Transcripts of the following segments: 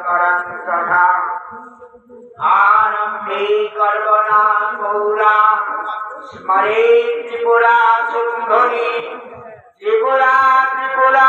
করং তথা আরম্ভে কর্মণা গৌরা স্মরে ত্রিপুরা সুন্ধরি ত্রিপুরা ত্রিপুরা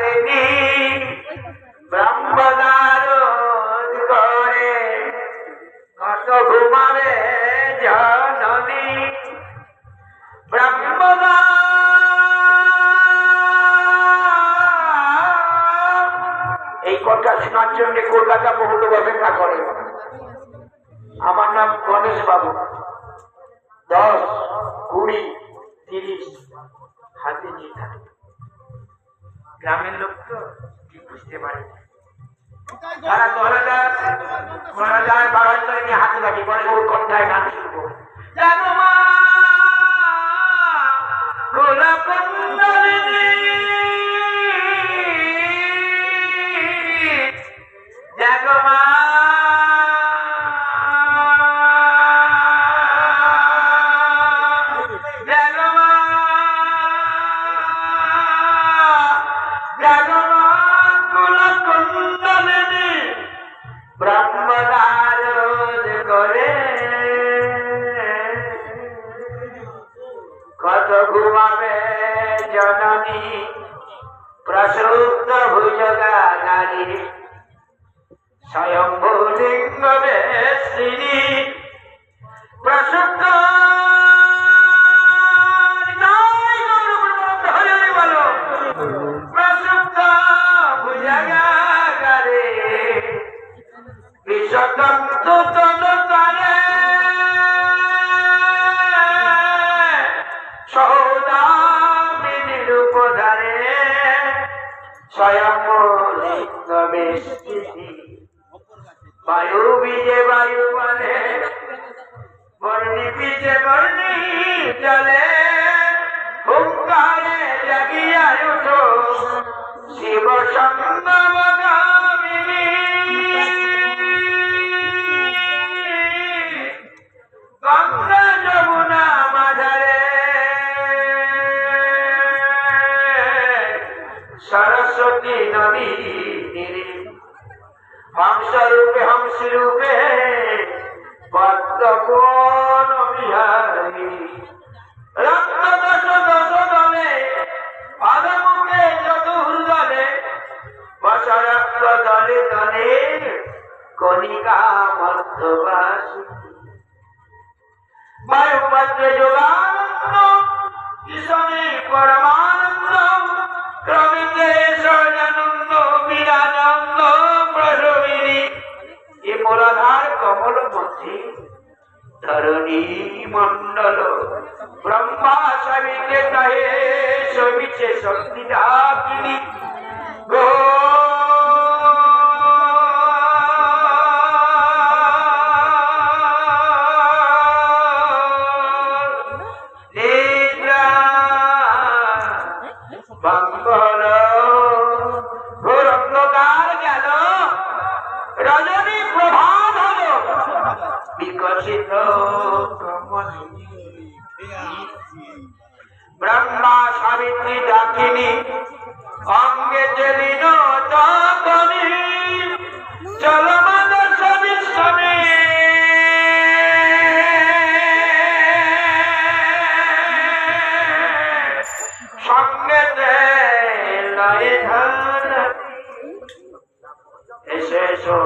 কুণ্ডলিনী ব্রহ্মদার করে কত ঘুমাবে জননী। ব্রহ্মদা এই কথা শোনার জন্য কলকাতা বহু লোক করে আমার নাম গণেশ বাবু দশ, কুড়ি, তিরিশ, হাতে নিয়ে থাকে। গ্রামের লোক তো ঠিক বুঝতে পারে। তারা হাজার পনেরো হাজার বারো হাজার নিয়ে হাতে রাখি পরে ওর কণ্ঠায় গান শুরু জানো মা জয় গৌরবর্মণ হরি হরি বলো। প্রসুপ্ত ভুজগা গারে বিশ্বতন্ত্র বায়ু বিজে বায়ু বলে বর্ণি বিজে বর্ণি সরস্বতী নদী হংসরূপে হংসরূপে পদ্ম কোন বিহারী রক্ত দশ দলে দলে যোগানন্দ কিশনে পরমানন্দ মোলাধার কমল মধ্যে ধরণী মণ্ডল। ব্রহ্মা সবিতে কহে সবিছে শক্তি ডাকিনী গো! নিদ্রা বিকশিত ব্রহ্মা সাবিত্রী ডাকিনী অঙ্গে চেলিন তপনি চলো সঙ্গে এসো